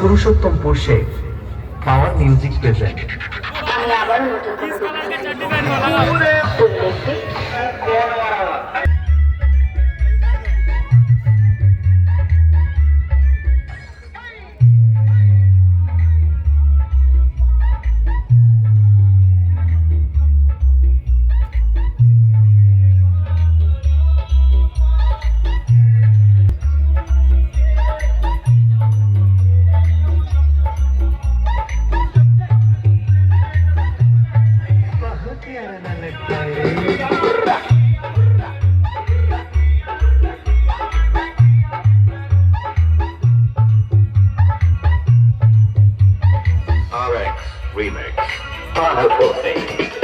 Purushottam Sheikh power music present আমি আবার নতুন Remix. Final Coffee.